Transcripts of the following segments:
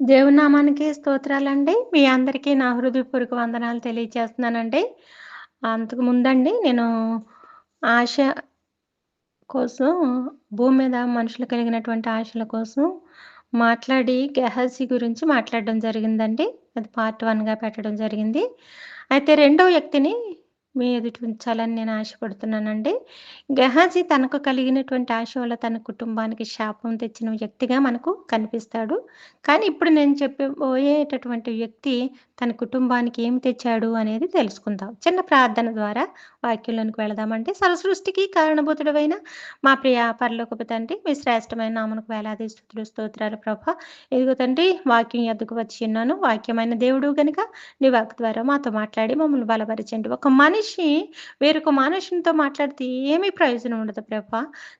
దేవునామానికి స్తోత్రాలండి. మీ అందరికీ నా హృదయపూర్వక వందనాలు తెలియచేస్తున్నానండి. అంతకు ముందండి నేను ఆశ కోసం భూమి మీద మనుషులు కలిగినటువంటి ఆశల కోసం మాట్లాడి గెహజీ గురించి మాట్లాడడం జరిగిందండి. అది పార్ట్ వన్గా పెట్టడం జరిగింది. అయితే రెండో వ్యక్తిని మీ ఎదుటి ఉంచాలని నేను ఆశపడుతున్నానండి. గెహాజీ తనకు కలిగినటువంటి ఆశ వల్ల తన కుటుంబానికి శాపం తెచ్చిన వ్యక్తిగా మనకు కనిపిస్తాడు. కానీ ఇప్పుడు నేను చెప్పబోయేటటువంటి వ్యక్తి తన కుటుంబానికి ఏం తెచ్చాడు అనేది తెలుసుకుందాం. చిన్న ప్రార్థన ద్వారా వాక్యంలోనికి వెళదామంటే సరసృష్టికి కారణభూతుడమైన మా ప్రియ పరలోకపు తండ్రి, మీ శ్రేష్టమైన నామనకు వేలాది స్థుతులు స్తోత్రాలు ప్రభ ఇదిగో తండ్రి వాక్యం ఎద్దుకు వచ్చి ఉన్నాను. వాక్యమైన దేవుడు గనుక నీ వాక్ ద్వారా మాతో మాట్లాడి మమ్మల్ని బలపరచండి. ఒక మనిషి వేరొక మనుషునితో మాట్లాడితే ఏమీ ప్రయోజనం ఉండదు ప్రభ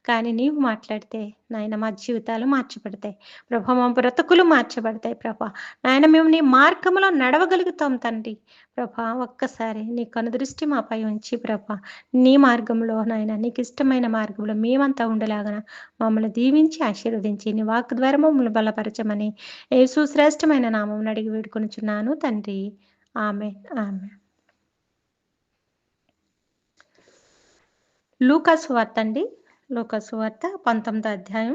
కానీ నీవు మాట్లాడితే నాయన మా జీవితాలు మార్చబడతాయి. ప్రభా! మా బ్రతుకులు మార్చబడతాయి ప్రభా! నాయన మేము నీ మార్గంలో నడవగలుగుతాం తండ్రి. ప్రభా! ఒక్కసారి నీ కనుదృష్టి మాపై ఉంచి ప్రభా! నీ మార్గంలో నాయన నీకిష్టమైన మార్గంలో మేమంతా ఉండలాగన మమ్మల్ని దీవించి, ఆశీర్వదించి నీ వాక్ ద్వారా మమ్మల్ని బలపరచమని యేసు శ్రేష్టమైన నామం అడిగి వేడుకొనుచున్నాను తండ్రి. ఆమె ఆమె లూకాస్ వార్త అండి. లూకా వార్త 19 అధ్యాయం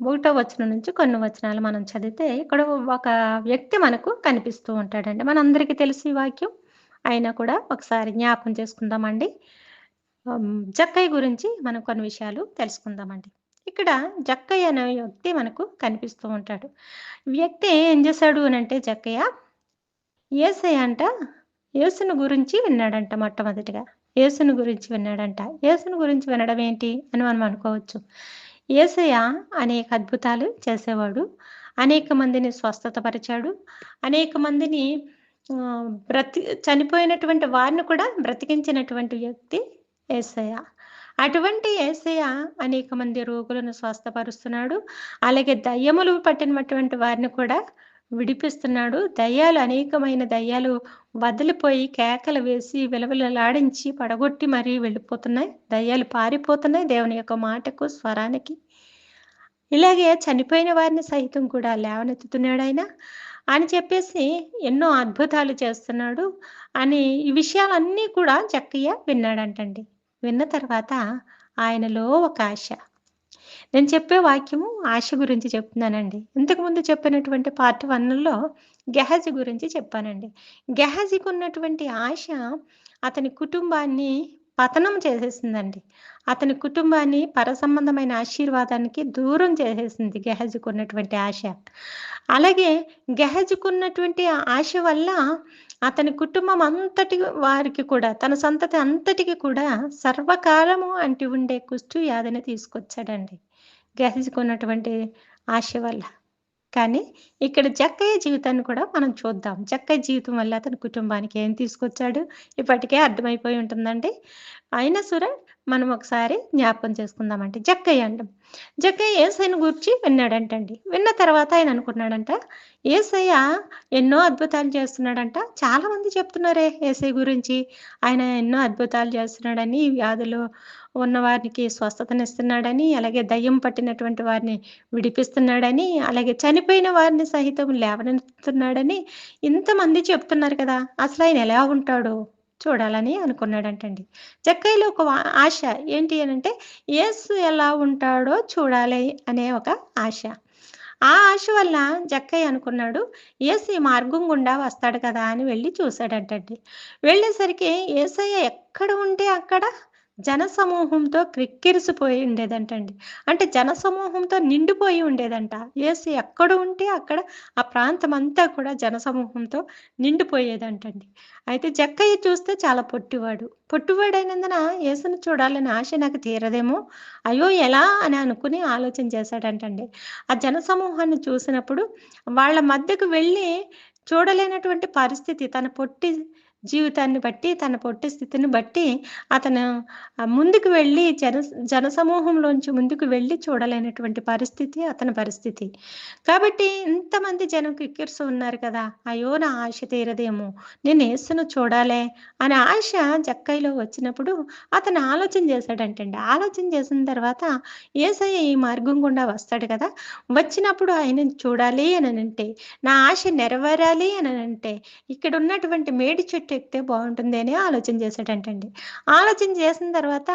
ఒకటో వచనం నుంచి కొన్ని వచనాలు మనం చదివితే ఇక్కడ ఒక వ్యక్తి మనకు కనిపిస్తూ ఉంటాడండి. మనందరికీ తెలుసు ఈ వాక్యం. అయినా కూడా ఒకసారి జ్ఞాపకం చేసుకుందామండి. జక్కయ్య గురించి మనం కొన్ని విషయాలు తెలుసుకుందామండి. ఇక్కడ జక్కయ్య అనే వ్యక్తి మనకు కనిపిస్తూ ఉంటాడు. వ్యక్తి ఏం చేశాడు అని అంటే జక్కయ్య యేసయ్య అంట యేసును గురించి విన్నాడంట మొట్టమొదటిగా. యేసును గురించి విన్నాడంట. యేసును గురించి వినడం ఏంటి అని మనం అనుకోవచ్చు. యేసయ్య అనేక అద్భుతాలు చేసేవాడు. అనేక మందిని స్వస్థత పరిచాడు. అనేక మందిని బ్రతి చనిపోయినటువంటి వారిని కూడా బ్రతికించినటువంటి వ్యక్తి యేసయ్య. అటువంటి యేసయ్య అనేక మంది రోగులను స్వస్థపరుస్తున్నాడు. అలాగే దయ్యములు పట్టినటువంటి వారిని కూడా విడిపిస్తున్నాడు. దయ్యాలు అనేకమైన దయ్యాలు వదిలిపోయి కేకలు వేసి విలవిలలాడించి పడగొట్టి మరీ వెళ్ళిపోతున్నాయి. దయ్యాలు పారిపోతున్నాయి దేవుని యొక్క మాటకు, స్వరానికి. ఇలాగే చనిపోయిన వారిని సైతం కూడా లేవనెత్తుతున్నాడాయన. అని చెప్పేసి ఎన్నో అద్భుతాలు చేస్తున్నాడు అని ఈ విషయాలన్నీ కూడా జక్కయ్య విన్నాడంటండి. విన్న తర్వాత ఆయనలో ఒక ఆశ. నేను చెప్పే వాక్యము ఆశ గురించి చెప్తున్నానండి. ఇంతకుముందు చెప్పినటువంటి పార్ట్ వన్లో గెహజి గురించి చెప్పానండి. గెహజికి ఉన్నటువంటి ఆశ అతని కుటుంబాన్ని పతనం చేసేసిందండి. అతని కుటుంబాన్ని పరసంబంధమైన ఆశీర్వాదానికి దూరం చేసేసింది గెహజుకున్నటువంటి ఆశ. అలాగే గెహజుకున్నటువంటి ఆశ వల్ల అతని కుటుంబం అంతటి వారికి కూడా తన సంతతి అంతటికి కూడా సర్వకాలము అంటి ఉండే కుష్టు వ్యాధిని తీసుకొచ్చాడండి. గ్రహించుకున్నటువంటి ఆశ వల్ల. కానీ ఇక్కడ జక్కయ్య జీవితాన్ని కూడా మనం చూద్దాం. జక్కయ్య జీవితం వల్ల అతని కుటుంబానికి ఏం తీసుకొచ్చాడు ఇప్పటికే అర్థమైపోయి ఉంటుందండి. అయినా సుర మనం ఒకసారి జ్ఞాపకం చేసుకుందామండి. జక్కయ్య అంట జక్కయ్య ఏసైని గూర్చి విన్నాడంటండి. విన్న తర్వాత ఆయన అనుకున్నాడంట ఏసయ్య ఎన్నో అద్భుతాలు చేస్తున్నాడంట. చాలామంది చెప్తున్నారే ఏసై గురించి. ఆయన ఎన్నో అద్భుతాలు చేస్తున్నాడని, వ్యాధులు ఉన్నవారికి స్వస్థతనిస్తున్నాడని, అలాగే దయ్యం పట్టినటువంటి వారిని విడిపిస్తున్నాడని, అలాగే చనిపోయిన వారిని సహితం లేవనెత్తున్నాడని ఇంతమంది చెప్తున్నారు కదా! అసలు ఆయన ఎలా ఉంటాడు చూడాలని అనుకున్నాడంటండి. జక్కయ్యలో ఒక ఆశ ఏంటి అనంటే యేసు ఎలా ఉంటాడో చూడాలి అనే ఒక ఆశ. ఆ ఆశ వల్ల జక్కయ్య అనుకున్నాడు ఏసు ఈ మార్గం గుండా వస్తాడు కదా అని వెళ్ళి చూశాడంటండి వెళ్ళేసరికి యేసయ్య ఎక్కడ ఉంటే అక్కడ జనసమూహంతో క్రిక్కిరిసిపోయి ఉండేదంటండి. అంటే జనసమూహంతో నిండిపోయి ఉండేదంట. యేసు ఎక్కడ ఉంటే అక్కడ ఆ ప్రాంతం అంతా కూడా జనసమూహంతో నిండిపోయేదంటండి. అయితే జక్కయ్య చూస్తే చాలా పొట్టివాడు. పొట్టివాడైనందున ఏసును చూడాలని ఆశ నాకు తీరదేమో! అయ్యో! ఎలా అని అనుకుని ఆలోచన చేశాడంటండి. ఆ జనసమూహాన్ని చూసినప్పుడు వాళ్ళ మధ్యకు వెళ్ళి చూడలేనటువంటి పరిస్థితి తన పొట్టి జీవితాన్ని బట్టి, తన పొట్టి స్థితిని బట్టి అతను ముందుకు వెళ్ళి జన జనసమూహంలోంచి ముందుకు వెళ్ళి చూడలేనటువంటి పరిస్థితి అతని పరిస్థితి. కాబట్టి ఇంతమంది జనం కిక్కిర్స్ ఉన్నారు కదా! అయ్యో! నా ఆశ తీరదేమో! నేను యేసును చూడాలే అనే ఆశ జక్కైలో వచ్చినప్పుడు అతను ఆలోచన చేశాడంటండి. ఆలోచన చేసిన తర్వాత ఏసయ్య ఈ మార్గం గుండా వస్తాడు కదా! వచ్చినప్పుడు ఆయనను చూడాలి అని అంటే నా ఆశ నెరవేరాలి అని అంటే ఇక్కడ ఉన్నటువంటి మేడి చెట్టు ఎక్కితే బావుంటుంది అని ఆలోచన చేశాడంటండి. ఆలోచన చేసిన తర్వాత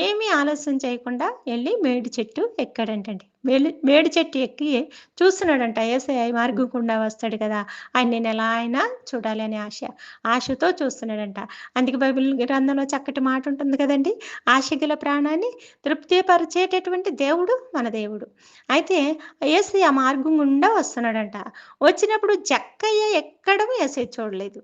ఏమీ ఆలస్యం చేయకుండా ఎళ్ళి మేడి చెట్టు ఎక్కాడంటండి. మేలి మేడి చెట్టు ఎక్కి చూస్తున్నాడంట ఈ మార్గం గుండా వస్తాడు కదా! ఆయన్ని నేను ఎలా అయినా చూడాలి అనే ఆశ. ఆశతో చూస్తున్నాడంట. అందుకే బైబిల్ గ్రంథంలో చక్కటి మాట ఉంటుంది కదండీ! ఆశగల ప్రాణాన్ని తృప్తిపరిచేటటువంటి దేవుడు మన దేవుడు. అయితే యేసయ్య ఆ మార్గం గుండా వస్తున్నాడంట. వచ్చినప్పుడు జక్కయ్య ఎక్కడం యేసయ్య చూడలేదు.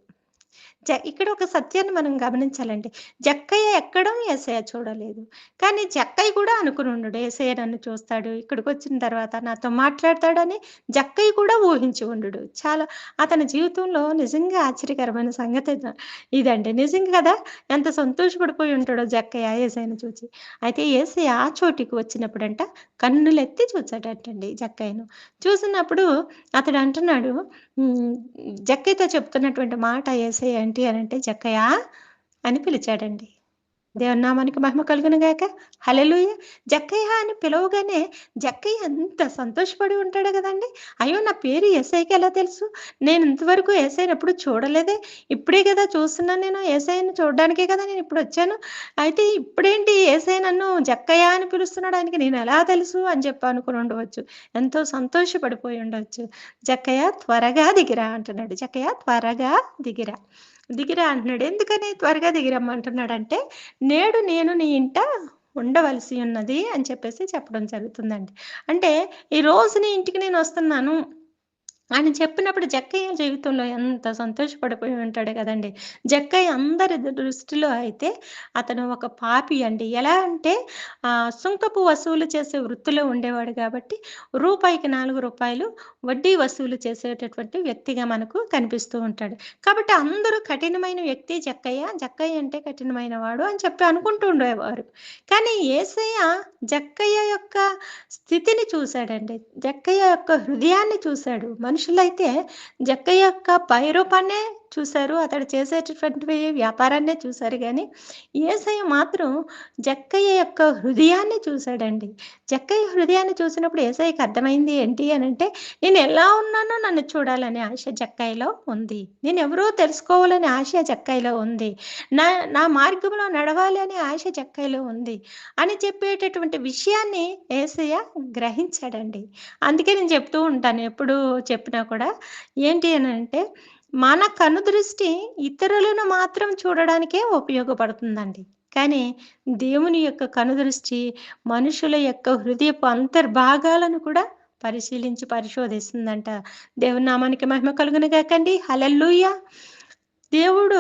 జ ఇక్కడ ఒక సత్యాన్ని మనం గమనించాలండి. జక్కయ్య ఎక్కడం యేసయ్య చూడలేదు. కానీ జక్కయ్య కూడా అనుకుని ఉండడు ఏసయ్య నన్ను చూస్తాడు. ఇక్కడికి వచ్చిన తర్వాత నాతో మాట్లాడతాడని జక్కయ్య కూడా ఊహించి ఉండుడు. చాలా అతని జీవితంలో నిజంగా ఆశ్చర్యకరమైన సంగతి ఇదండి. నిజంగా కదా! ఎంత సంతోషపడిపోయి ఉంటాడో జక్కయ్య ఏసయ్యను చూచి. అయితే ఏసయ్య ఆ చోటికి వచ్చినప్పుడంట కన్నులెత్తి చూచాడటండి జక్కయ్యను. చూసినప్పుడు అతడు అంటున్నాడు జక్కయ్యతో చెప్తున్నటువంటి మాట యేసయ్య ఏంటి అంటే జక్కయా అని పిలిచాడండి. దేవుని నామానికి మహిమ కలుగును గాక. జక్కయ్య అని పిలవగానే జక్కయ్య ఎంత సంతోషపడి ఉంటాడు కదండి అయ్యో! నా పేరు ఏసైకి ఎలా తెలుసు? నేను ఇంతవరకు యేసయ్యని ఎప్పుడు చూడలేదే! ఇప్పుడే కదా చూస్తున్నాను నేను. ఏసైని చూడడానికే కదా నేను ఇప్పుడు వచ్చాను అయితే ఇప్పుడేంటి ఏసై నన్ను జక్కయ్య అని పిలుస్తున్నాడు ఆయనకి ఎలా తెలుసు? అని చెప్పి అనుకుని ఉండవచ్చు. ఎంతో సంతోషపడిపోయి ఉండవచ్చు "జక్కయ్య త్వరగా దిగిరా" అంటున్నాడు. "జక్కయ్య త్వరగా దిగిరా." దిగిరా అంటున్నాడు. ఎందుకని త్వరగా దిగిరమ్మంటున్నాడంటే, "నేడు నేను నీ ఇంట ఉండవలసి ఉన్నది" అని చెప్పేసి చెప్పడం జరుగుతుందండి. అంటే "ఈరోజు నీ ఇంటికి నేను వస్తున్నాను ఆయన చెప్పినప్పుడు జక్కయ్య జీవితంలో ఎంత సంతోషపడిపోయి ఉంటాడు కదండి జక్కయ్య అందరి దృష్టిలో అయితే అతను ఒక పాపి అండి. ఎలా అంటే సుంకపు వసూలు చేసే వృత్తిలో ఉండేవాడు కాబట్టి రూపాయికి నాలుగు రూపాయలు వడ్డీ వసూలు చేసేటటువంటి వ్యక్తిగా మనకు కనిపిస్తూ ఉంటాడు. కాబట్టి అందరూ కఠినమైన వ్యక్తి జక్కయ్య. జక్కయ్య అంటే కఠినమైన వాడు అని చెప్పి అనుకుంటూ ఉండేవారు. కానీ ఏసయ్య జక్కయ్య యొక్క స్థితిని చూశాడండి జక్కయ్య యొక్క హృదయాన్ని చూశాడు మనుషులైతే జక్కయ్య యొక్క పైరూపాన్నే చూశారు అతడు చేసేటటువంటి వ్యాపారాన్నే చూశారు కానీ ఏసయ్య మాత్రం జక్కయ్య యొక్క హృదయాన్ని చూసాడండి. జక్కయ్య హృదయాన్ని చూసినప్పుడు ఏసయ్యకి అర్థమైంది ఏంటి అని అంటే నేను ఎలా ఉన్నానో నన్ను చూడాలనే ఆశ జక్కయ్యలో ఉంది. నేను ఎవరో తెలుసుకోవాలనే ఆశ జక్కయ్యలో ఉంది. నా నా మార్గంలో నడవాలి అనే ఆశ జక్కయ్యలో ఉంది. అని చెప్పేటటువంటి విషయాన్ని ఏసయ్య గ్రహించాడండి. అందుకే నేను చెప్తూ ఉంటాను ఎప్పుడు చెప్పినా కూడా ఏంటి అని అంటే మన కనుదృష్టి ఇతరులను మాత్రం చూడడానికే ఉపయోగపడుతుందండి. కానీ దేవుని యొక్క కనుదృష్టి మనుషుల యొక్క హృదయపు అంతర్భాగాలను కూడా పరిశీలించి పరిశోధిస్తుందంట. దేవునామానికి మహిమ కలుగును కాకండి హల్లెలూయా! దేవుడు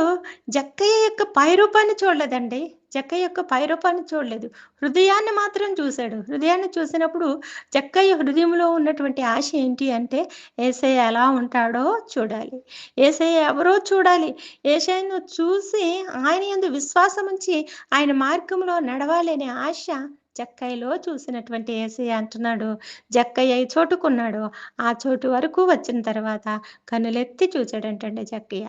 జక్కయ్య యొక్క పైరూపాన్ని చూడలేదండి. జక్కయ్య యొక్క పైరూపాన్ని చూడలేదు. హృదయాన్ని మాత్రం చూసాడు. హృదయాన్ని చూసినప్పుడు జక్కయ్య హృదయంలో ఉన్నటువంటి ఆశ ఏంటి అంటే, యేసయ్య ఎలా ఉంటాడో చూడాలి. యేసయ్య ఎవరో చూడాలి. ఏసయ్యను చూసి ఆయన యందు విశ్వాసం ఉంచి ఆయన మార్గంలో నడవాలి అనే ఆశ జక్కయ్యలో చూసినటువంటి యేసయ్య అంటున్నాడు, జక్కయ్య ఈ చోటుకున్నాడు ఆ చోటు వరకు వచ్చిన తర్వాత కన్నులెత్తి చూసాడంటండి జక్కయ్య.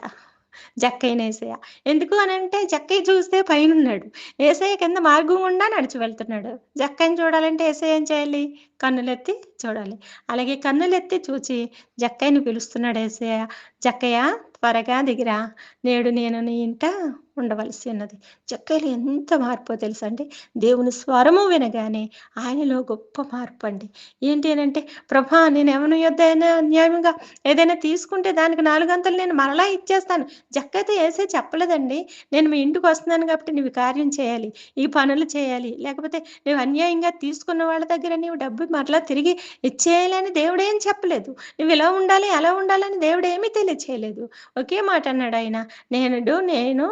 జక్కైన ఏసయ్య ఎందుకు అని అంటే జక్కయ్య చూస్తే పైనున్నాడు. ఏసయ్య కింద మార్గం గుండా నడిచి వెళ్తున్నాడు. జక్కయ్యని చూడాలంటే ఏసయ్య ఏం చేయాలి? కన్నులెత్తి చూడాలి. అలాగే కన్నులెత్తి చూచి జక్కయ్యని పిలుస్తున్నాడు ఏసయ్య "జక్కయ్య త్వరగా దిగిరా. నేడు నేను నీ ఇంట ఉండవలసి ఉన్నది." జక్కయ్యలో ఎంత మార్పో తెలుసండి. దేవుని స్వరము వినగానే ఆయనలో గొప్ప మార్పండి. ఏంటి అంటే "ప్రభా! నేను ఎవరి యొద్దైనా అన్యాయంగా ఏదైనా తీసుకుంటే దానికి నాలుగంతలు నేను మరలా ఇచ్చేస్తాను." జక్కయ్యతో వేసే చెప్పలేదండి. "నేను మీ ఇంటికొస్తున్నాను కాబట్టి నీవు కార్యం చేయాలి. ఈ పనులు చేయాలి. లేకపోతే నువ్వు అన్యాయంగా తీసుకున్న వాళ్ళ దగ్గర నీవు డబ్బు మరలా తిరిగి ఇచ్చేయాలి" అని దేవుడేం చెప్పలేదు. "నువ్వు ఇలా ఉండాలి, అలా ఉండాలని" దేవుడు ఏమీ తెలియచేయలేదు. ఒకే మాట అన్నాడు ఆయన నేనుడు నేను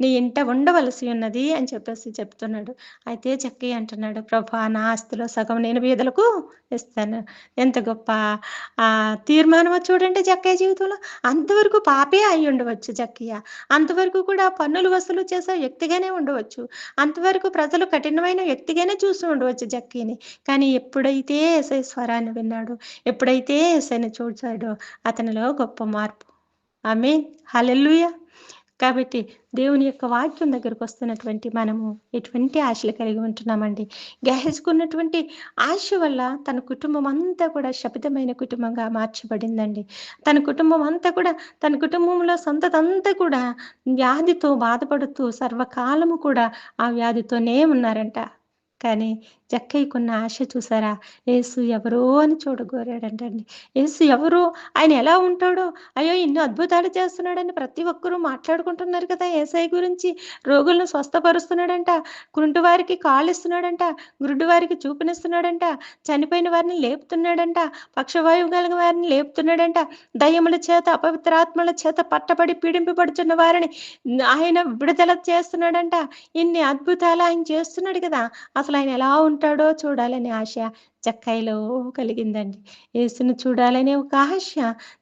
నీ ఇంట ఉండవలసి ఉన్నది అని చెప్పేసి చెప్తున్నాడు. అయితే చక్కయ్య అంటున్నాడు ప్రభా నా ఆస్తిలో సగం నేను బీదలకు ఇస్తాను. ఎంత గొప్ప ఆ తీర్మానమో చూడండి జక్కయ్య జీవితంలో. అంతవరకు పాపే అయి ఉండవచ్చు జక్కయ్య అంతవరకు కూడా పన్నులు వసూలు చేసే వ్యక్తిగానే ఉండవచ్చు. అంతవరకు ప్రజలు కఠినమైన వ్యక్తిగానే చూసి ఉండవచ్చు జక్కీని కానీ ఎప్పుడైతే ఎస్ఐ స్వరాన్ని విన్నాడు ఎప్పుడైతే ఎస్ఐని చూశాడో అతనిలో గొప్ప మార్పు ఆమె హలెల్లుయ. కాబట్టి దేవుని యొక్క వాక్యం దగ్గరకు వస్తున్నటువంటి మనము ఎటువంటి ఆశలు కలిగి ఉంటున్నామండి? గెహెజ్కున్నటువంటి ఆశ వల్ల తన కుటుంబం అంతా కూడా శపితమైన కుటుంబంగా మార్చబడిందండి. తన కుటుంబం అంతా కూడా తన కుటుంబంలో సంతతంతా కూడా వ్యాధితో బాధపడుతూ సర్వకాలము కూడా ఆ వ్యాధితోనే ఉన్నారంట. కానీ జక్కయ్యకున్న ఆశ చూసారా? యేసు ఎవరో అని చూడగోరాడంటండి. యేసు ఎవరో? ఆయన ఎలా ఉంటాడో? అయ్యో ఇన్ని అద్భుతాలు చేస్తున్నాడని ప్రతి ఒక్కరూ మాట్లాడుకుంటున్నారు కదా ఏసఐ గురించి. రోగులను స్వస్థపరుస్తున్నాడంట గుంటు వారికి కాళ్ళు ఇస్తున్నాడంట గురుడు వారికి చూపునిస్తున్నాడంట చనిపోయిన వారిని లేపుతున్నాడంట పక్షవాయువు కలిగిన వారిని లేపుతున్నాడంట దయ్యముల చేత అపవిత్రాత్మల చేత పట్టబడి పీడింపబడుతున్న వారిని ఆయన విడుదల చేస్తున్నాడంట. ఇన్ని అద్భుతాలు ఆయన చేస్తున్నాడు కదా. అసలు ఆయన ఎలా ఉంటాడు చూడాలని ఆశ. జక్కయ్యలో కలిగిందండి. యేసును చూడాలనే ఒక ఆశ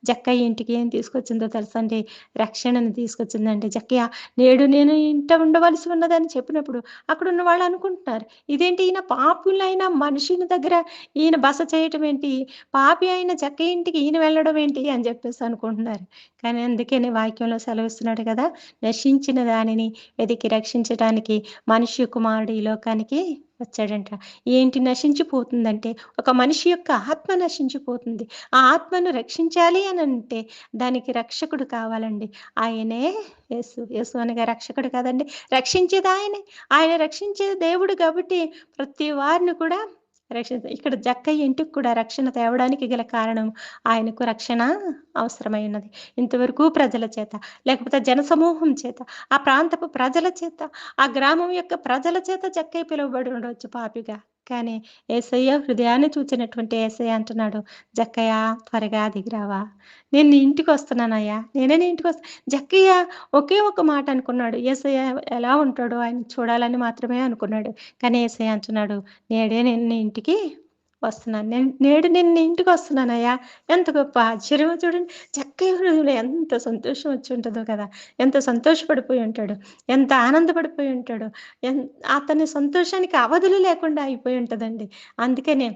జక్కయ్య ఇంటికి ఏం తీసుకొచ్చిందో తెలుసండి రక్షణను తీసుకొచ్చిందండి జక్కయ్య. నేడు నేను ఇంట ఉండవలసి ఉన్నదని చెప్పినప్పుడు అక్కడ ఉన్న వాళ్ళు అనుకుంటున్నారు. ఇదేంటి ఈయన పాపులైన మనిషిని దగ్గర ఈయన బస చేయటం ఏంటి? పాపి అయిన జక్కయ్య ఇంటికి ఈయన వెళ్ళడం ఏంటి? అని చెప్పేసి అనుకుంటున్నారు. కానీ అందుకనే వాక్యంలో సెలవిస్తున్నాడు కదా నశించిన దానిని వెతికి రక్షించడానికి మనిషి కుమారుడు ఈ లోకానికి వచ్చాడంట. ఏంటి నశించిపోతుందంటే ఒక మనిషి యొక్క ఆత్మ నశించిపోతుంది. ఆ ఆత్మను రక్షించాలి అని అంటే దానికి రక్షకుడు కావాలండి. ఆయనే యేసు. యేసు అనగా రక్షకుడు కాదండి. రక్షించేది ఆయనే. ఆయన రక్షించే దేవుడు కాబట్టి ప్రతి వారిని కూడా రక్షణ ఇక్కడ జక్కయ్య ఇంటికి కూడా రక్షణ తేవడానికి గల కారణం ఆయనకు రక్షణ అవసరమై ఉన్నది. ఇంతవరకు ప్రజల చేత లేకపోతే జనసమూహం చేత ఆ ప్రాంతపు ప్రజల చేత ఆ గ్రామం యొక్క ప్రజల చేత జక్కయ్య పిలువబడి ఉండవచ్చు పాపిగా. కానీ ఏసయ్య హృదయాన్ని చూచినటువంటి ఏసయ్య అంటున్నాడు జక్కయ్య త్వరగా దిగిరావా. నేను నీ ఇంటికి వస్తున్నానయ్యా. నేనే నీ ఇంటికి వస్తా జక్కయ్య ఒకే ఒక మాట అనుకున్నాడు. ఏసయ్య ఎలా ఉంటాడో ఆయన చూడాలని మాత్రమే అనుకున్నాడు. కానీ ఏసయ్య అంటున్నాడు నేడే నేను నీ ఇంటికి వస్తున్నాను. నేను నేడు నిన్న ఇంటికి వస్తున్నానయ్యా. ఎంత గొప్ప ఆశ్చర్యమో చూడండి. చక్కగా హృదయంలో ఎంత సంతోషం వచ్చి ఉంటుందో కదా. ఎంత సంతోషపడిపోయి ఉంటాడు. ఎంత ఆనందపడిపోయి ఉంటాడు. ఎన్ అతని సంతోషానికి అవధులు లేకుండా అయిపోయి ఉంటుందండి. అందుకనే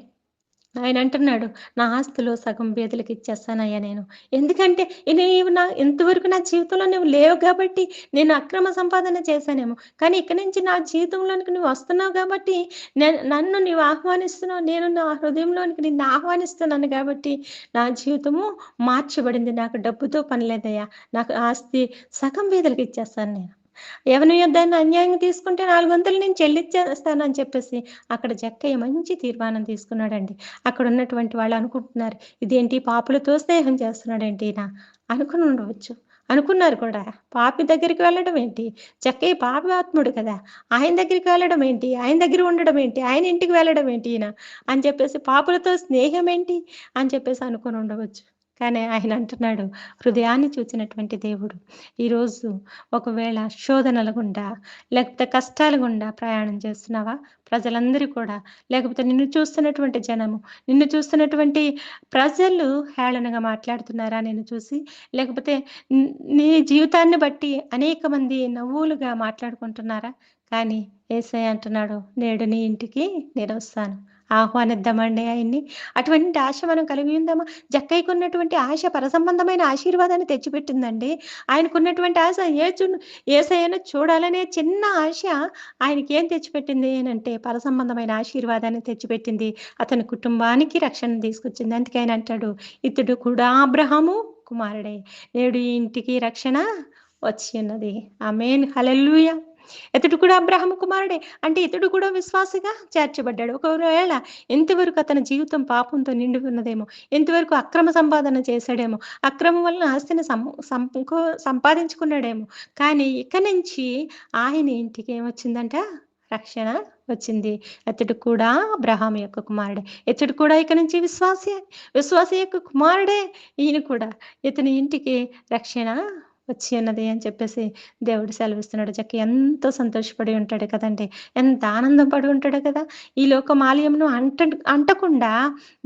ఆయన అంటున్నాడు నా ఆస్తిలో సగం పేదలకు ఇచ్చేస్తానయ్యా నేను. ఎందుకంటే నేను నా ఇంతవరకు నా జీవితంలో నువ్వు లేవు కాబట్టి నేను అక్రమ సంపాదన చేశానేమో. కానీ ఇక్కడి నుంచి నా జీవితంలోనికి నువ్వు వస్తున్నావు కాబట్టి నన్ను నీవు ఆహ్వానిస్తున్నావు. నేను నా హృదయంలోనికి నిన్ను ఆహ్వానిస్తున్నాను కాబట్టి నా జీవితము మార్చబడింది. నాకు డబ్బుతో పని లేదయ్యా. నాకు ఆస్తి సగం పేదలకు ఇచ్చేస్తాను నేను. ఎవరి యుద్ధాన్ని అన్యాయం తీసుకుంటే నాలుగు వందలు నేను చెల్లించేస్తానని చెప్పేసి అక్కడ జక్కయ్య మంచి తీర్మానం తీసుకున్నాడండి. అక్కడ ఉన్నటువంటి వాళ్ళు అనుకుంటున్నారు ఇదేంటి పాపులతో స్నేహం చేస్తున్నాడేంటి ఈయన? అనుకుని ఉండవచ్చు. అనుకున్నారు కూడా. పాపి దగ్గరికి వెళ్ళడం ఏంటి? చక్కయ్య పాపి ఆత్ముడు కదా. ఆయన దగ్గరికి వెళ్ళడం ఏంటి? ఆయన దగ్గర ఉండడం ఏంటి? ఆయన ఇంటికి వెళ్ళడం ఏంటి ఈయన? అని చెప్పేసి పాపులతో స్నేహం ఏంటి? అని చెప్పేసి అనుకుని ఉండవచ్చు. కానీ ఆయన అంటున్నాడు హృదయాన్ని చూసినటువంటి దేవుడు ఈరోజు ఒకవేళ శోధనల గుండా లేకపోతే కష్టాల గుండా ప్రయాణం చేస్తున్నావా? ప్రజలందరూ కూడా లేకపోతే నిన్ను చూస్తున్నటువంటి జనము నిన్ను చూస్తున్నటువంటి ప్రజలు హేళనగా మాట్లాడుతున్నారా నేను చూసి? లేకపోతే నీ జీవితాన్ని బట్టి అనేక మంది నవ్వులుగా మాట్లాడుకుంటున్నారా? కానీ ఏసై అంటున్నాడు నేడు నీ ఇంటికి నేను వస్తాను. ఆహ్వానిద్దామండి ఆయన్ని. అటువంటి ఆశ మనం కలిగి ఉందామా? జక్కయ్యకు ఉన్నటువంటి ఆశ పరసంబంధమైన ఆశీర్వాదాన్ని తెచ్చిపెట్టిందండి. ఆయనకున్నటువంటి ఆశ ఏ చూ ఏసైనా చూడాలనే చిన్న ఆశ ఆయనకి ఏం తెచ్చిపెట్టింది అంటే పరసంబంధమైన ఆశీర్వాదాన్ని తెచ్చిపెట్టింది. అతని కుటుంబానికి రక్షణ తీసుకొచ్చింది. అందుకే ఆయన అంటాడు ఇతడు కూడా అబ్రహాము కుమారుడే. నేడు ఇంటికి రక్షణ వచ్చి ఉన్నది. ఆ మెయిన్ హలెల్లుయ. ఇతడు కూడా అబ్రహం కుమారుడే. అంటే ఇతడు కూడా విశ్వాసగా చేర్చబడ్డాడు. ఒకవేళ ఎంతవరకు అతని జీవితం పాపంతో నిండి ఉన్నదేమో ఎంతవరకు అక్రమ సంపాదన చేశాడేమో అక్రమం వలన ఆస్తిని సంపాదించుకున్నాడేమో కానీ ఇక నుంచి ఆయన ఇంటికి ఏమొచ్చిందంట? రక్షణ వచ్చింది. ఇతడు కూడా అబ్రహాం యొక్క కుమారుడే. ఇతడు కూడా ఇక నుంచి విశ్వాసే విశ్వాస యొక్క కుమారుడే. ఈయన కూడా ఇతని ఇంటికి రక్షణ వచ్చి ఉన్నది అని చెప్పేసి దేవుడు సెలవిస్తున్నాడు. చక్క ఎంతో సంతోషపడి ఉంటాడు కదండి. ఎంత ఆనందం పడి ఉంటాడు కదా. ఈ లోక మాల్యంను అంట అంటకుండా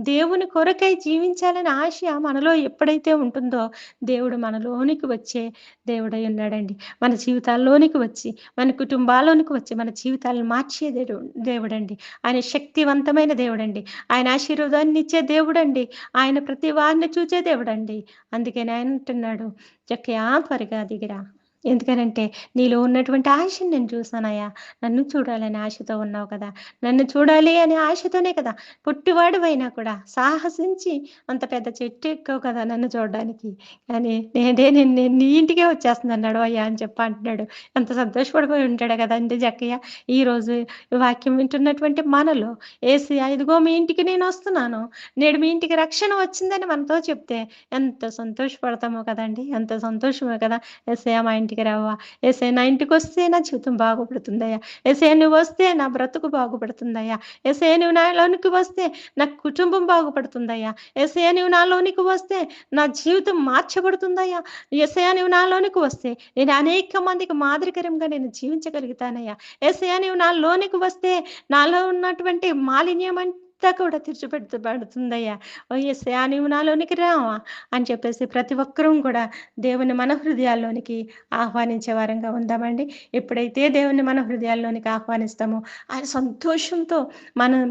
దేవుని కొరకై జీవించాలని ఆశ మనలో ఎప్పుడైతే ఉంటుందో దేవుడు మనలోనికి వచ్చే దేవుడై ఉన్నాడండి. మన జీవితాల్లోనికి వచ్చి మన కుటుంబాల్లోనికి వచ్చి మన జీవితాలను మార్చే దేవుడు దేవుడండి. ఆయన శక్తివంతమైన దేవుడండి. ఆయన ఆశీర్వాదాన్ని ఇచ్చే దేవుడండి. ఆయన ప్రతి వారిని చూచే దేవుడండి. అందుకే ఆయన అంటున్నాడు చక్కయా త్వరగా దిగిరా. ఎందుకనంటే నీలో ఉన్నటువంటి ఆశని నేను చూసానయ్యా నన్ను చూడాలని ఆశతో ఉన్నావు కదా. నన్ను చూడాలి అనే ఆశతోనే కదా. పుట్టివాడివైనా కూడా సాహసించి అంత పెద్ద చెట్టు ఎక్కువ కదా నన్ను చూడడానికి. కానీ నేనే నేను నేను నీ ఇంటికే వచ్చేస్తున్నాడు అయ్యా అని చెప్పి అంటున్నాడు. ఎంత సంతోషపడిపోయి ఉంటాడు కదా అంటే జక్కయ్య. ఈ రోజు వాక్యం వింటున్నటువంటి మనలో ఏసి ఇదిగో మీ ఇంటికి నేను వస్తున్నాను. నేడు మీ ఇంటికి రక్షణ వచ్చిందని మనతో చెప్తే ఎంత సంతోషపడతామో కదండి. ఎంత సంతోషమే కదా. ఎస్ఐ మా ఇంటికి రావా ఎస్ఐ నా ఇంటికి వస్తే నా జీవితం బాగుపడుతుందయ్యా. ఎస్ఐ నువ్వు వస్తే నా బ్రతుకు బాగుపడుతుందయ్యా. ఎస్ఐ నువ్వు నాలోనికి వస్తే నా కుటుంబం బాగుపడుతుందయ్యా. ఎస్ఐ నువ్వు నాలోనికి వస్తే నా జీవితం మార్చబడుతుందయ్యా. ఎస్ఐ నువ్వు నాలోనికి వస్తే నేను అనేక మందికి మాదిరికరంగా నేను జీవించగలుగుతానయ్యా. ఎస్ఐ నువ్వు నాలోనికి వస్తే నాలో ఉన్నటువంటి మాలిన్యం అంతా కూడా తీర్చిపెట్టబడుతుందయ్యా ఓ ఎస్ఐ నువ్వు నాలోనికి రావా? అని చెప్పేసి ప్రతి ఒక్కరూ కూడా దేవుని మన హృదయాల్లోనికి ఆహ్వానించే వారంగా ఉందామండి. ఎప్పుడైతే దేవుని మన హృదయాల్లోనికి ఆహ్వానిస్తామో ఆయన సంతోషంతో మనం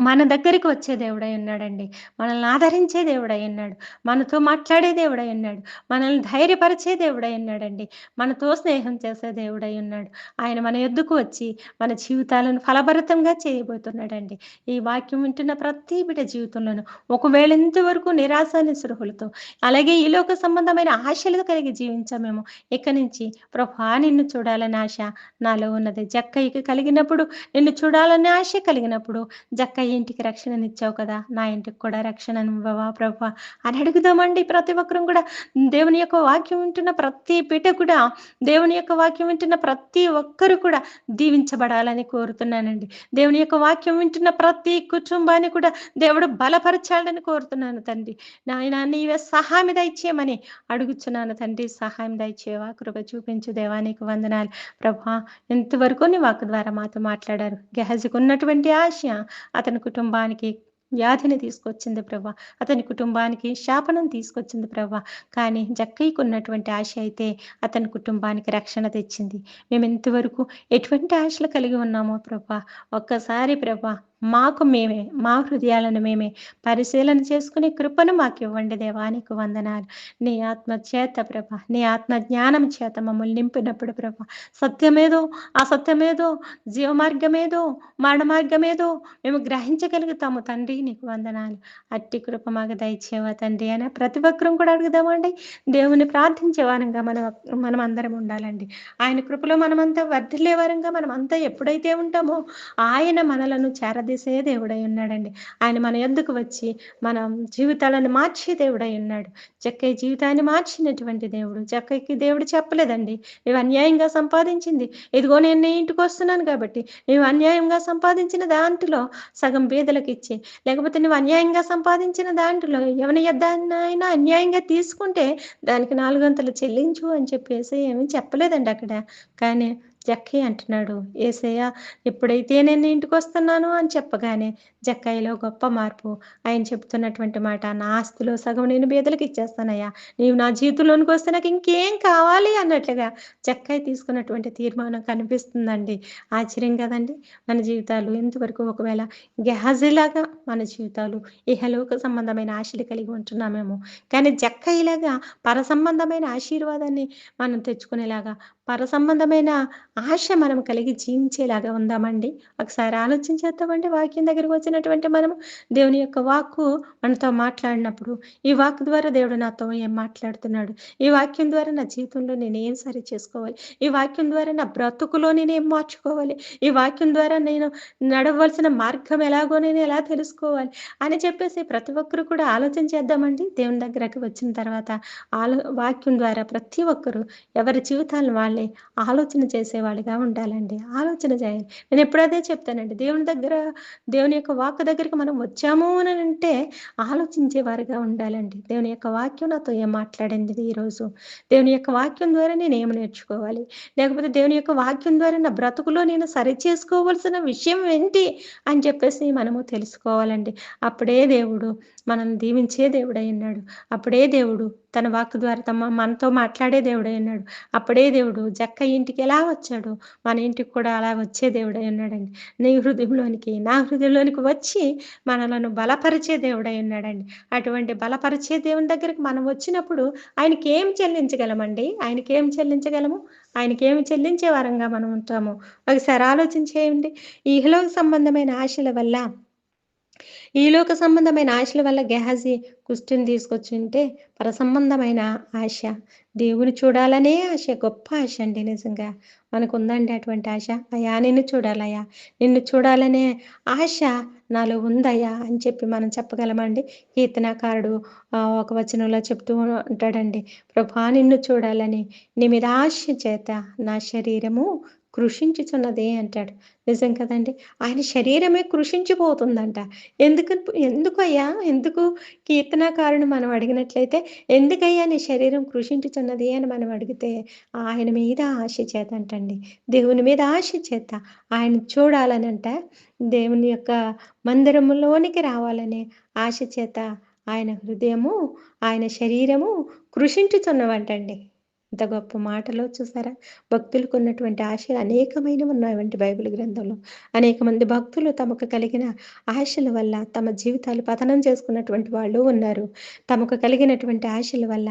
మన దగ్గరికి వచ్చే దేవుడై ఉన్నాడండి. మనల్ని ఆదరించే దేవుడై ఉన్నాడు. మనతో మాట్లాడే దేవుడై ఉన్నాడు. మనల్ని ధైర్యపరిచే దేవుడై ఉన్నాడండి. మనతో స్నేహం చేసే దేవుడై ఉన్నాడు. ఆయన మన ఎద్దుకు వచ్చి మన జీవితాలను ఫలభరితంగా చేయబోతున్నాడండి. ఈ వాక్యం వింటున్న ప్రతి బిడ్డ జీవితంలోనూ ఒకవేళ ఇంతవరకు నిరాశ నిస్పృహలతో అలాగే ఈ లోక సంబంధమైన ఆశలు కలిగి జీవించామేమో ఇక నుంచి ప్రభా నిన్ను చూడాలని ఆశ నాలో ఉన్నది. జక్కయ్యకి కలిగినప్పుడు నిన్ను చూడాలనే ఆశ కలిగినప్పుడు జక్క ఇంటికి రక్షణనిచ్చావు కదా నా ఇంటికి కూడా రక్షణ ఇవ్వవా ప్రభా? అని అడుగుదామండి ప్రతి ఒక్కరూ కూడా. దేవుని యొక్క వాక్యం వింటున్న ప్రతి బిడ్డ కూడా దేవుని యొక్క వాక్యం వింటున్న ప్రతి ఒక్కరు కూడా దీవించబడాలని కోరుతున్నానండి. దేవుని యొక్క వాక్యం వింటున్న ప్రతి కుటుంబాన్ని కూడా దేవుడు బలపరచాలని కోరుతున్నాను తండ్రి. నాయన నీవే సహాయం దయచేయమని అడుగుచున్నాను తండ్రి. సహాయం దయచేవా కృప చూపించు దేవానికి వందనాలు. ప్రభా ఎంతవరకు నీ వాక్ ద్వారా మాతో మాట్లాడారు. గెహజ్కి ఉన్నటువంటి ఆశ అతను కుటుంబానికి వ్యాధిని తీసుకొచ్చింది ప్రభా అతని కుటుంబానికి శాపనం తీసుకొచ్చింది ప్రభా కానీ జక్కయ్యకు ఉన్నటువంటి ఆశ అయితే అతని కుటుంబానికి రక్షణ తెచ్చింది. మేము ఇంతవరకు ఎటువంటి ఆశలు కలిగి ఉన్నామో ప్రభా ఒక్కసారి ప్రభా మాకు మేమే మా హృదయాలను మేమే పరిశీలన చేసుకునే కృపను మాకు ఇవ్వండి దేవా నీకు వందనాలు. నీ ఆత్మ చేత ప్రభ నీ ఆత్మ జ్ఞానం చేత మమ్మల్ని నింపినప్పుడు ప్రభ సత్యమేదో అసత్యమేదో జీవమార్గమేదో మరణ మార్గమేదో మేము గ్రహించగలుగుతాము తండ్రి నీకు వందనాలు. అట్టి కృప మాకు దయచేవా తండ్రి అని ప్రతి ఒక్కరూ కూడా అడుగుదామండి దేవుని ప్రార్థించే వారంగా మనం మనం అందరం ఉండాలండి. ఆయన కృపలో మనమంతా వర్ధిల్లే వారంగా మనం అంతా ఎప్పుడైతే ఉంటామో ఆయన మనలను చేరది చేరదీసే దేవుడై ఉన్నాడండి. ఆయన మన ఎద్దుకు వచ్చి మన జీవితాలను మార్చే దేవుడై ఉన్నాడు. చక్కయ్య జీవితాన్ని మార్చినటువంటి దేవుడు. చక్కయ్యకి దేవుడు చెప్పలేదండి. నువ్వు అన్యాయంగా సంపాదించింది. ఇదిగో నేను నీ ఇంటికి వస్తున్నాను కాబట్టి నువ్వు అన్యాయంగా సంపాదించిన దాంట్లో సగం బీదలకు ఇచ్చి లేకపోతే నువ్వు అన్యాయంగా సంపాదించిన దాంట్లో ఎవరి ఎద్దాన్నైనా అన్యాయంగా తీసుకుంటే దానికి నాలుగొంతలు చెల్లించు అని చెప్పేసి ఏమీ చెప్పలేదండి అక్కడ. కానీ జక్కయ్య అంటున్నాడు. ఏసయ్య ఎప్పుడైతే నేను ఇంటికి వస్తున్నాను అని చెప్పగానే జక్కయ్యలో గొప్ప మార్పు. ఆయన చెప్తున్నటువంటి మాట నా ఆస్తిలో సగం నేను బీదలకు ఇచ్చేస్తానయ్యా నీవు నా జీవితంలోనికి వస్తే నాకు ఇంకేం కావాలి అన్నట్లుగా జక్కయ్య తీసుకున్నటువంటి తీర్మానం కనిపిస్తుందండి. ఆశ్చర్యం కదండి. మన జీవితాలు ఇంతవరకు ఒకవేళ గెహాజీలాగా మన జీవితాలు ఇహలోక సంబంధమైన ఆశలు కలిగి ఉంటున్నామేమో. కానీ జక్కయ్యలాగా పర సంబంధమైన ఆశీర్వాదాన్ని మనం తెచ్చుకునేలాగా పర సంబంధమైన ఆశ మనం కలిగి జీవించేలాగా ఉందామండి. ఒకసారి ఆలోచించేద్దామండి వాక్యం దగ్గరకు వచ్చినటువంటి మనము దేవుని యొక్క వాక్కు మనతో మాట్లాడినప్పుడు ఈ వాక్ ద్వారా దేవుడు నాతో ఏం మాట్లాడుతున్నాడు? ఈ వాక్యం ద్వారా నా జీవితంలో నేను ఏం సరి చేసుకోవాలి? ఈ వాక్యం ద్వారా నా బ్రతుకులో నేను ఏం మార్చుకోవాలి? ఈ వాక్యం ద్వారా నేను నడవలసిన మార్గం ఎలాగో నేను ఎలా తెలుసుకోవాలి? అని చెప్పేసి ప్రతి ఒక్కరు కూడా ఆలోచన చేద్దామండి. దేవుని దగ్గరకు వచ్చిన తర్వాత ఆలో వాక్యం ద్వారా ప్రతి ఒక్కరు ఎవరి జీవితాలను వాళ్ళు ఆలోచన చేసేవాళ్ళుగా ఉండాలండి. ఆలోచన చేయాలి. నేను ఎప్పుడైతే చెప్తానండి. దేవుని దగ్గర దేవుని యొక్క వాక్ దగ్గరికి మనం వచ్చాము అని అంటే ఆలోచించేవారుగా ఉండాలండి. దేవుని యొక్క వాక్యం నాతో ఏం మాట్లాడింది ఈరోజు? దేవుని యొక్క వాక్యం ద్వారా నేను ఏం నేర్చుకోవాలి? లేకపోతే దేవుని యొక్క వాక్యం ద్వారా నా బ్రతుకులో నేను సరి చేసుకోవాల్సిన విషయం ఏంటి? అని చెప్పేసి మనము తెలుసుకోవాలండి. అప్పుడే దేవుడు మనం దీవించే దేవుడై ఉన్నాడు. అప్పుడే దేవుడు తన వాక్కు ద్వారా తమ మనతో మాట్లాడే దేవుడై ఉన్నాడు. అప్పుడే దేవుడు జక్క ఇంటికి ఎలా వచ్చాడో మన ఇంటికి కూడా అలా వచ్చే దేవుడై ఉన్నాడండి. నీ హృదయంలోనికి, నా హృదయంలోనికి వచ్చి మనలను బలపరిచే దేవుడై ఉన్నాడండి. అటువంటి బలపరిచే దేవుని దగ్గరికి మనం వచ్చినప్పుడు ఆయనకి ఏం చెల్లించగలమండి? ఏం చెల్లించగలము? ఆయనకేమి చెల్లించే వారంగా మనం ఉంటాము. ఒకసారి ఆలోచించేయండి. ఈ సంబంధమైన ఆశల వల్ల ఈలోక సంబంధమైన ఆశల వల్ల గెహాజీ కుష్టిని తీసుకొచ్చుంటే పరసంబంధమైన ఆశ దేవుని చూడాలనే ఆశ గొప్ప ఆశ అండి నిజంగా. మనకు ఉందండి అటువంటి ఆశ? అయ్యా నిన్ను చూడాలయ్యా, నిన్ను చూడాలనే ఆశ నాలో ఉందయ్యా అని చెప్పి మనం చెప్పగలమండి? కీర్తనాకారుడు ఒక వచనంలో చెప్తూ ఉంటాడండి. ప్రభా నిన్ను చూడాలని నీ మీద ఆశ చేత నా శరీరము కృషించుచున్నది అంటాడు. నిజం కదండీ! ఆయన శరీరమే కృషించిపోతుందంట. ఎందుకు ఎందుకయ్యా? ఎందుకు కీర్తనాకారుని మనం అడిగినట్లయితే, ఎందుకయ్యా నీ శరీరం కృషించుచున్నది అని మనం అడిగితే, ఆయన మీద ఆశ చేత అంటండి దేవుని మీద ఆశ చేత ఆయన చూడాలనంట. దేవుని యొక్క మందిరములోనికి రావాలనే ఆశ చేత ఆయన హృదయము, ఆయన శరీరము కృషించుచున్నవంటండి. ఎంత గొప్ప మాటలో చూసారా? భక్తులకున్నటువంటి ఆశలు అనేకమైన ఉన్నాయండి బైబిల్ గ్రంథంలో. అనేక మంది భక్తులు తమకు కలిగిన ఆశల వల్ల తమ జీవితాలు పతనం చేసుకున్నటువంటి వాళ్ళు ఉన్నారు. తమకు కలిగినటువంటి ఆశల వల్ల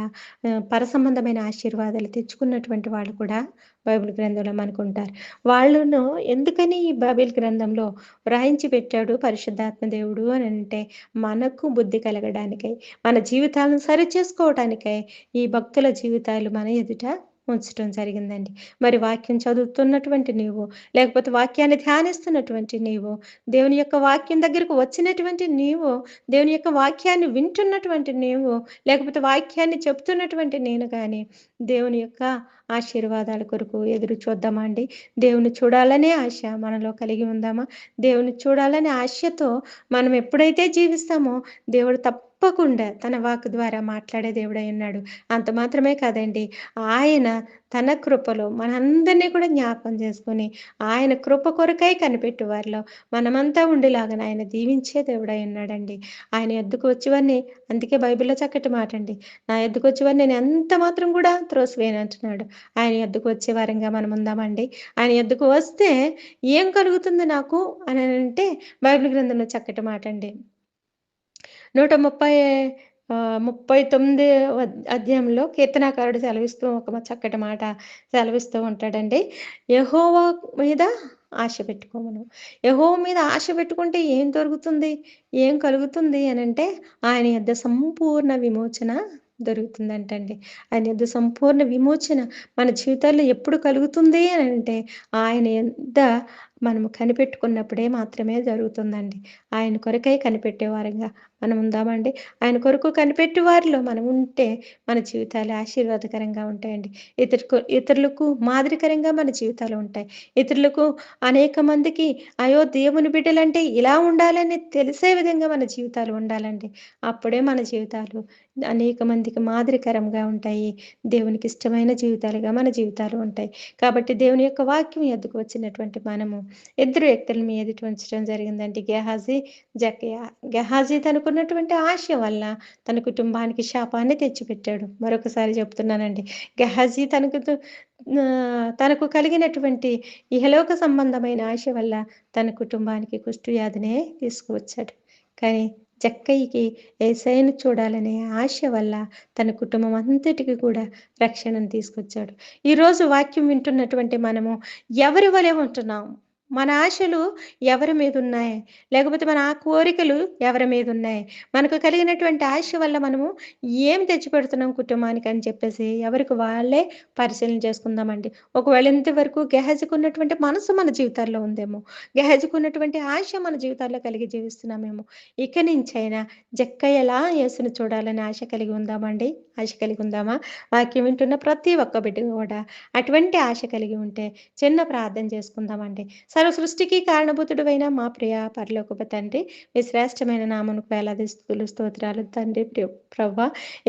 పరసంబంధమైన ఆశీర్వాదాలు తెచ్చుకున్నటువంటి వాళ్ళు కూడా బైబిల్ గ్రంథంలో మనకుంటారు. వాళ్ళను ఎందుకని ఈ బైబిల్ గ్రంథంలో వ్రాయించి పెట్టాడు పరిశుద్ధాత్మ దేవుడు అని అంటే మనకు బుద్ధి కలగడానికై, మన జీవితాలను సరిచేసుకోవటానికై ఈ భక్తుల జీవితాలు మన ఎదుట ఉంచటం జరిగిందండి. మరి వాక్యం చదువుతున్నటువంటి నీవు, లేకపోతే వాక్యాన్ని ధ్యానిస్తున్నటువంటి నీవు, దేవుని యొక్క వాక్యం దగ్గరకు వచ్చినటువంటి నీవు, దేవుని యొక్క వాక్యాన్ని వింటున్నటువంటి నీవు, లేకపోతే వాక్యాన్ని చెప్తున్నటువంటి నేను కానీ దేవుని యొక్క ఆశీర్వాదాల కొరకు ఎదురు చూద్దామా అండి? దేవుని చూడాలనే ఆశ మనలో కలిగి ఉందామా? దేవుని చూడాలనే ఆశతో మనం ఎప్పుడైతే జీవిస్తామో, దేవుడు తప్పకుండా తన వాక్కు ద్వారా మాట్లాడే దేవుడై ఉన్నాడు. అంత మాత్రమే కాదండి, ఆయన తన కృపలో మనందరిని కూడా జ్ఞాపం చేసుకొని, ఆయన కృప కొరకై కనిపెట్టు వారిలో మనమంతా ఉండేలాగా ఆయన దీవించే దేవుడై ఉన్నాడండి. ఆయన ఎద్దుకు వచ్చేవారిని అందుకే బైబిల్‌లో చక్కటి మాట అండి నా ఎద్దుకు వచ్చేవారిని నేను ఎంత మాత్రం కూడా త్రోసివేయను అంటున్నాడు. ఆయన ఎద్దుకు వచ్చే వారంగా మనం ఉందామండి? ఆయన ఎద్దుకు వస్తే ఏం కలుగుతుంది నాకు అని అంటే బైబిల్ గ్రంథంలో చక్కటి మాట అండి నూట ముప్పై ముప్పై తొమ్మిది అధ్యాయంలో కీర్తనాకారుడు సెలవిస్తూ ఒక చక్కటి మాట సెలవిస్తూ ఉంటాడండి. యహోవా మీద ఆశ పెట్టుకోమను యహో మీద ఆశ పెట్టుకుంటే ఏం దొరుకుతుంది? ఏం కలుగుతుంది అని అంటే ఆయన యొద్ద సంపూర్ణ విమోచన దొరుకుతుందంటండి. ఆయన యొద్ద సంపూర్ణ విమోచన మన జీవితాల్లో ఎప్పుడు కలుగుతుంది అని అంటే ఆయన ఎంత మనము కనిపెట్టుకున్నప్పుడే మాత్రమే జరుగుతుందండి. ఆయన కొరకై కనిపెట్టేవారంగా మనం ఉందామండి? ఆయన కొరకు కనిపెట్టే వారిలో మనం ఉంటే, మన జీవితాలు ఆశీర్వాదకరంగా ఉంటాయండి. ఇతరుకు ఇతరులకు మాదిరికరంగా మన జీవితాలు ఉంటాయి. ఇతరులకు అనేక మందికి అయో దేవుని బిడ్డలంటే ఇలా ఉండాలని తెలిసే విధంగా మన జీవితాలు ఉండాలండి. అప్పుడే మన జీవితాలు అనేక మందికి మాదిరికరంగా ఉంటాయి. దేవునికి ఇష్టమైన జీవితాలుగా మన జీవితాలు ఉంటాయి. కాబట్టి దేవుని యొక్క వాక్యం ఎద్దుకు వచ్చినటువంటి మనము ఇద్దరు వ్యక్తుల మీ ఎదుటి ఉంచడం జరిగిందండి. గెహాజీ, జకయా గెహాజీ తనకున్నటువంటి ఆశ వల్ల తన కుటుంబానికి శాపాన్ని తెచ్చిపెట్టాడు. మరొకసారి చెప్తున్నానండి. గెహాజీ తనకు తనకు కలిగినటువంటి ఇహలోక సంబంధమైన ఆశ వల్ల తన కుటుంబానికి కుష్టు వ్యాధినే తీసుకువచ్చాడు. కానీ జక్కయ్యకి ఏసైను చూడాలనే ఆశ వల్ల తన కుటుంబం అంతటికి కూడా రక్షణను తీసుకొచ్చాడు. ఈరోజు వాక్యం వింటున్నటువంటి మనము ఎవరి వలె ఉంటున్నాం? మన ఆశలు ఎవరి మీద ఉన్నాయి లేకపోతే మన ఆ కోరికలు ఎవరి మీద ఉన్నాయి మనకు కలిగినటువంటి ఆశ వల్ల మనము ఏం తెచ్చిపెడుతున్నాం కుటుంబానికి అని చెప్పేసి ఎవరికి వాళ్ళే పరిశీలన చేసుకుందామండి. ఒకవేళ ఇంతవరకు గెహజుకున్నటువంటి మనసు మన జీవితాల్లో ఉందేమో? గెహజుకున్నటువంటి ఆశ మన జీవితాల్లో కలిగి జీవిస్తున్నామేమో? ఇక నుంచైనా ఎలా యేసును చూడాలని ఆశ కలిగి ఉందామండి. ఆశ కలిగి ఉందామా? వాక్యం వింటున్న ప్రతి ఒక్క బిడ్డ కూడా అటువంటి ఆశ కలిగి ఉంటే చిన్న ప్రార్థన చేసుకుందామండి. సృష్టికి కారణభూతుడువైన మా ప్రియ పరలోకప తండ్రి మీ శ్రేష్టమైన నామను వేలాది స్థుతులు స్తోత్రాలు. తండ్రి ప్రవ్వ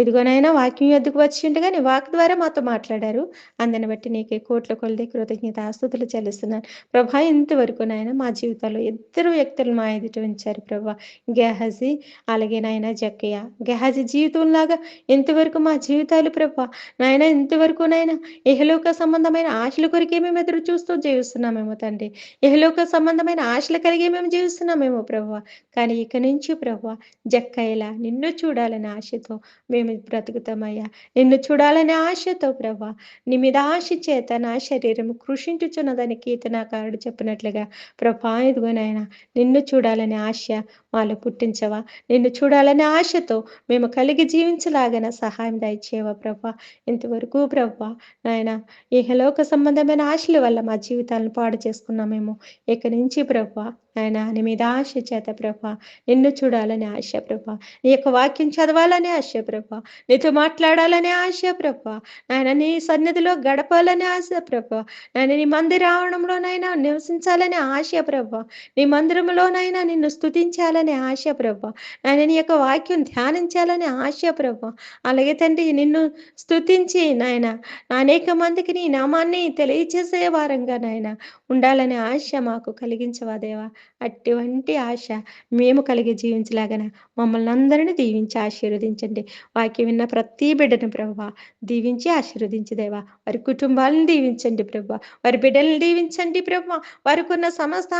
ఇదిగోనైనా వాక్యం ఎద్దుకు వచ్చి ఉండగా నీ వాక్ ద్వారా మాతో మాట్లాడారు. అందుని బట్టి నీకే కోట్ల కొలది కృతజ్ఞత ఆస్తుతులు చెల్లిస్తున్నాను. ప్రభా ఇంతవరకు నాయన మా జీవితంలో ఇద్దరు వ్యక్తులు మా ఎదుట ఉంచారు ప్రభా గెహజీ అలాగే నాయన జక్కయ్య గెహజీ జీవితంలాగా ఇంతవరకు మా జీవితాలు ప్రభా నాయన ఇంతవరకు నాయన ఇహలోక సంబంధమైన ఆశల కొరికే మేము ఎదురు చూస్తూ జీవిస్తున్నామేమో తండ్రి. ఇహలోక సంబంధమైన ఆశలు కలిగి మేము జీవిస్తున్నామేమో ప్రభు కానీ ఇక నుంచి ప్రభు జక్కయ్యలా నిన్ను చూడాలనే ఆశతో మేము బ్రతుకుతామయ్యా. నిన్ను చూడాలనే ఆశతో ప్రభా నీ మీద ఆశ చేత నా శరీరం కృషించుచున్నదని కీర్తనాకారుడు చెప్పినట్లుగా ప్రభా ఇదిగోనైనా నిన్ను చూడాలనే ఆశ మాలో పుట్టించవా? నిన్ను చూడాలనే ఆశతో మేము కలిగి జీవించలాగన సహాయం దయచేవా ప్రభా ఇంతవరకు ప్రభా నాయన ఇహలోక సంబంధమైన ఆశల వల్ల మా జీవితాలను పాడు చేసుకున్నామేమో ఇక నుంచి ప్రభా ఆయన నీ మీద ఆశ చేత ప్రభా నిన్ను చూడాలని ఆశ ప్రభా నీ యొక్క వాక్యం చదవాలని ఆశ ప్రభ నీతో మాట్లాడాలనే ఆశ ప్రభ నాయన నీ సన్నిధిలో గడపాలని ఆశ ప్రభ నాయన నీ మందిరావణంలోనైనా నివసించాలని ఆశ ప్రభ నీ మందిరంలోనైనా నిన్ను స్థుతించాలని ఆశ ప్రభ నాయన నీ యొక్క వాక్యం ధ్యానించాలనే ఆశ ప్రభ అలాగే తండ్రి నిన్ను స్తుతించి నాయన అనేక మందికి నీ నామాన్ని తెలియచేసే వారంగా నాయన ఉండాలని ఆశ మాకు కలిగించవా దేవా? అటువంటి ఆశ మేము కలిగి జీవించలాగన మమ్మల్ని అందరినీ దీవించి ఆశీర్వదించండి. వాక్యం విన్న ప్రతి బిడ్డను ప్రభా దీవించి ఆశీర్వదించి దేవా వారి కుటుంబాలను దీవించండి ప్రభా వారి బిడ్డలను దీవించండి ప్రభా వారికి ఉన్న సమస్త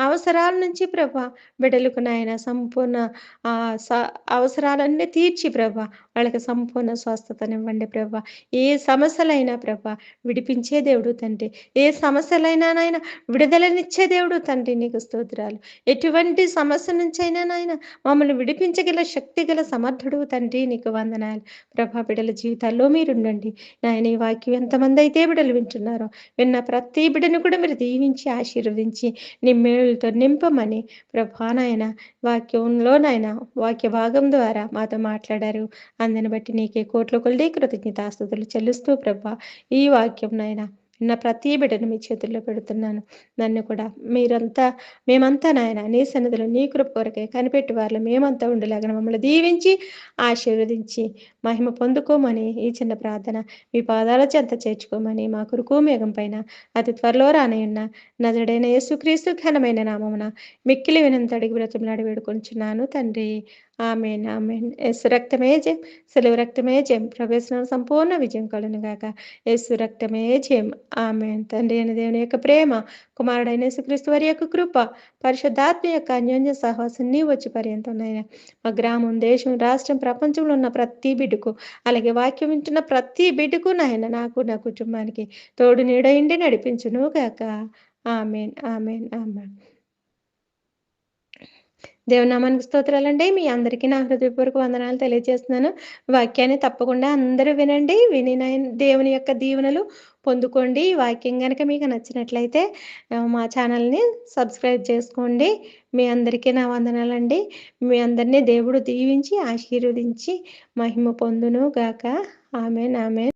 అవసరాల నుంచి ప్రభా బిడ్డలకు నాయన సంపూర్ణ ఆ అవసరాలన్నీ తీర్చి ప్రభా వాళ్ళకి సంపూర్ణ స్వస్థతనివ్వండి ప్రభా ఏ సమస్యలైనా ప్రభా విడిపించే దేవుడు తండ్రి. ఏ సమస్యలైనా నాయన విడుదలనిచ్చే దేవుడు తండ్రి నీకు స్తోత్రాలు. ఎటువంటి సమస్య నుంచైనా నాయన మమ్మల్ని విడిపించగల శక్తి గల సమర్థుడు తండ్రి నీకు వందనాలు. ప్రభా బిడల జీవితాల్లో మీరుండండి. నాయన ఈ వాక్యం ఎంతమంది అయితే బిడలు వింటున్నారో విన్న ప్రతి బిడను కూడా మీరు దీవించి ఆశీర్వదించి నిమ్మేళ్ళతో నింపమని ప్రభా నాయన వాక్యంలో నాయన వాక్య భాగం ద్వారా మాతో మాట్లాడారు. అందని బట్టి నీకే కోట్ల కొలిది కృతజ్ఞతాస్తుతులు చెల్లిస్తూ ప్రభా ఈ వాక్యం నాయన నా ప్రతి బిడ్డను మీ చేతుల్లో పెడుతున్నాను. నన్ను కూడా మీరంతా మేమంతా నాయన నీ సన్నిధిలో నీ కృప కొరకే కనిపెట్టి వారిలో మేమంతా ఉండలేక మమ్మల్ని దీవించి ఆశీర్వదించి మహిమ పొందుకోమని ఈ చిన్న ప్రార్థన. మీ పాదాల చెంత చేర్చుకోమని మా కురుకు మేఘం పైన అతి త్వరలో రానయున్న నజడైన యేసుక్రీస్తు ఘనమైన నామమున మిక్కిలి వినంతడికి బ్రతిమలాడి వేడుకొంచున్నాను తండ్రి. Amen amen. యేసు రక్తమే జయం సెలవు రక్తమే జయం ప్రవేశం సంపూర్ణ విజయం కలను గాక. యేసు రక్తమే జయం ఆమెన్. తండ్రి అయిన దేవుని యొక్క ప్రేమ కుమారుడైన యేసుక్రీస్తు వారి యొక్క కృప పరిశుద్ధాత్మ యొక్క అన్యోన్య సహవాసం నీ వచ్చి పర్యంతమైన మా గ్రామం దేశం రాష్ట్రం ప్రపంచంలో ఉన్న ప్రతి బిడ్డ బిడ్డకు. అలాగే వాక్యం వింటున్న ప్రతి బిడ్డకు నాయన నాకు నా కుటుంబానికి తోడు నీడయిండి నడిపించును గాక. Amen amen amen. దేవనామానికి స్తోత్రాలండి. మీ అందరికీ నా హృదయపూర్వక వందనాలు తెలియజేస్తున్నాను. వాక్యాన్ని తప్పకుండా అందరూ వినండి. విని దేవుని యొక్క దీవెనలు పొందుకోండి. వాక్యం కనుక మీకు నచ్చినట్లయితే మా ఛానల్ని సబ్స్క్రైబ్ చేసుకోండి. మీ అందరికీ నా వందనాలండి. మీ అందరినీ దేవుడు దీవించి ఆశీర్వదించి మహిమ పొందును గాక ఆమెన్ ఆమెన్.